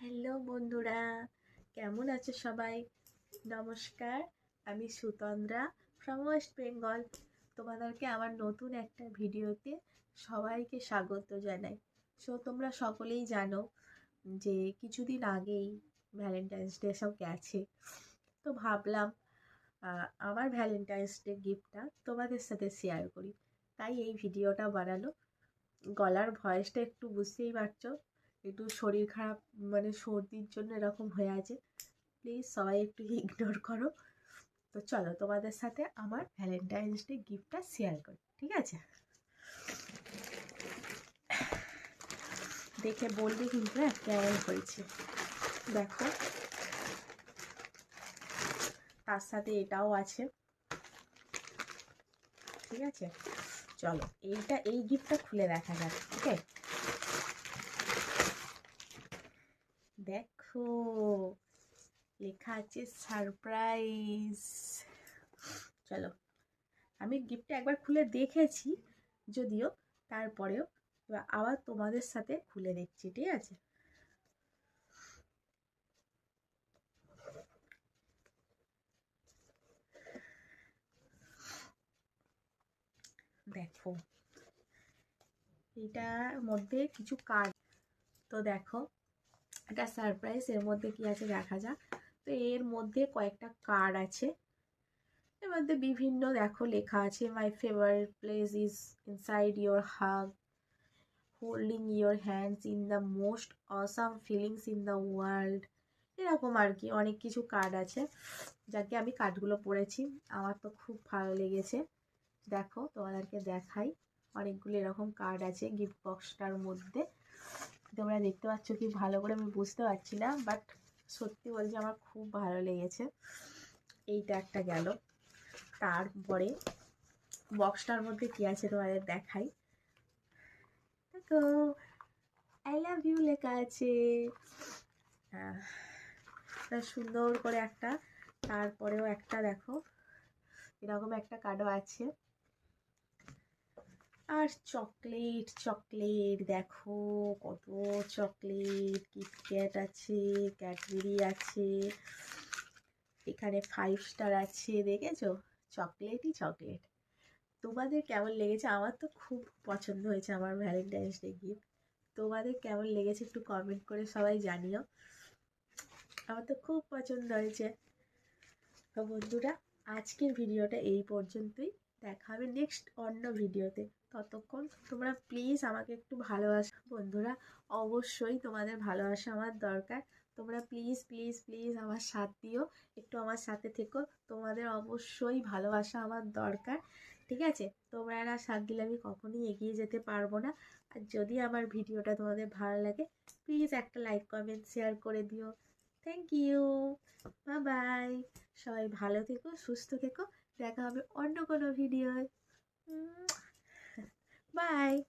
Hello বন্ধুরা, কেমন আছে সবাই? নমস্কার, আমি সুতন্দ্রা ফ্রম ওয়েস্ট বেঙ্গল তোমাদেরকে আমার নতুন একটা ভিডিওতে সবাইকে স্বাগত জানাই। সো তোমরা সকলেই জানো যে কিছুদিন আগেই ভ্যালেন্টাইন্স ডে সব গেছে। তো ভাবলাম আমার ভ্যালেন্টাইন্স ডে গিফটটা তোমাদের সাথে শেয়ার করি। তাই এই ভিডিওটা বানানো গলার ভয়েসটা একটু বুঝতেই পারছ একটু শরীর খারাপ মানে সর্দির জন্য এরকম হয়ে আছে। প্লিজ সবাই একটু ইগনোর করো। তো চলো তোমাদের সাথে আমার ভ্যালেন্টাইন্স ডে গিফটটা শেয়ার করি, ঠিক আছে? দেখে বলবে কিন্তু হ্যাঁ কেমন হয়েছে। দেখো। তার সাথে এটাও আছে। ঠিক আছে? চলো, এইটা, এই গিফটটা খুলে দেখা যাক ঠিক দেখো। লেখা আছে, সারপ্রাইজ। চলো, আমি গিফটটা একবার খুলে দেখেছি, যদিও তারপরেও আবার তোমাদের সাথে খুলে দেখছি, ঠিক আছে? দেখো এটার মধ্যে কিছু কাজ। তো দেখো একটা সারপ্রাইজ এর মধ্যে কি আছে দেখা যাক। তো এর মধ্যে কয়েকটা কার্ড আছে। এর মধ্যে বিভিন্ন দেখো লেখা আছে my favourite place is inside your hug holding your hands in the most awesome feelings in the world এরকম আর কি, অনেক কিছু কার্ড আছে, যাকে আমি কার্ডগুলো পড়েছি। আমার তো খুব ভালো লেগেছে। দেখো তোমাদেরকে দেখাই, অনেকগুলো এরকম কার্ড আছে গিফট বক্সটার মধ্যে। তোমরা দেখতে পাচ্ছ কি ভালো করে আমি বুঝতে পারছি না বাট সত্যি বলছি আমার খুব ভালো লেগেছে। এইটা একটা গেল। তারপরে বক্সটার মধ্যে কি আছে তোমাদের দেখাই। দেখো আই লাভ ইউ লেখা আছে। সুন্দর করে একটা, তারপরেও একটা দেখো, এরকম একটা কার্ডও আছে। আর চকলেট চকলেট দেখো কত চকলেট, কিটক্যাট আছে, ক্যাডবেরি আছে, এখানে ফাইভ স্টার আছে, দেখেছ? চকলেটই চকলেট। তোমাদের কেমন লেগেছে? আমার তো খুব পছন্দ হয়েছে আমার ভ্যালেন্টাইন্স ডে গিফট তোমাদের কেমন লেগেছে একটু কমেন্ট করে সবাই জানিও। আমার তো খুব পছন্দ হয়েছে। তো বন্ধুরা, আজকের ভিডিওটা এই পর্যন্তই। দেখা হবে নেক্সট অন্য ভিডিওতে ততক্ষণ তোমরা প্লিজ আমাকে একটু ভালোবাসো। বন্ধুরা, অবশ্যই তোমাদের ভালোবাসা আমার দরকার। তোমরা প্লিজ প্লিজ প্লিজ আমার সাথ দিও। একটু আমার সাথে থেকো। তোমাদের অবশ্যই ভালোবাসা আমার দরকার। ঠিক আছে? তোমরা না সাথ দিলে আমি কখনোই এগিয়ে যেতে পারব না। আর যদি আমার ভিডিওটা তোমাদের ভালো লাগে প্লিজ একটা লাইক কমেন্ট শেয়ার করে দিও। থ্যাংক ইউ বাই বাই সবাই ভালো থেকো, সুস্থ থেকো। দেখা হবে অন্য কোনো ভিডিওয় Bye.